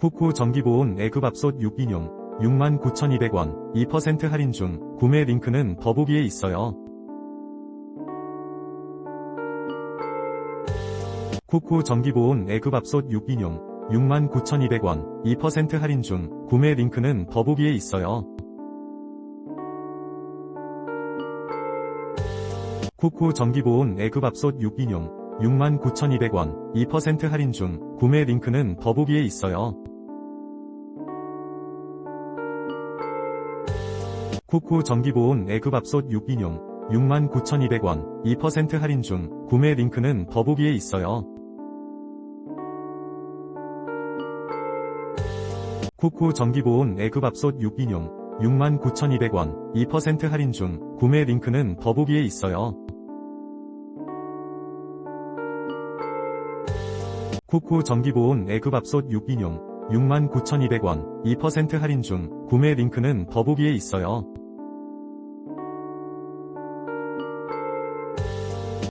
쿠쿠 전기보온 에그밥솥 6인용 69,200원 2% 할인 중 구매 링크는 더보기에 있어요. 쿠쿠 전기보온 에그밥솥 6인용 69,200원 2% 할인 중 구매 링크는 더보기에 있어요. 쿠쿠 전기보온 에그밥솥 6인용 69,200원 2% 할인 중 구매 링크는 더보기에 있어요. 쿠쿠 전기보온 에그밥솥 6인용 69,200원 2% 할인 중 구매 링크는 더보기에 있어요. 쿠쿠 전기보온 에그밥솥 6인용 69,200원 2% 할인 중 구매 링크는 더보기에 있어요. 쿠쿠 전기보온 에그밥솥 6인용 69,200원 2% 할인 중 구매 링크는 더보기에 있어요.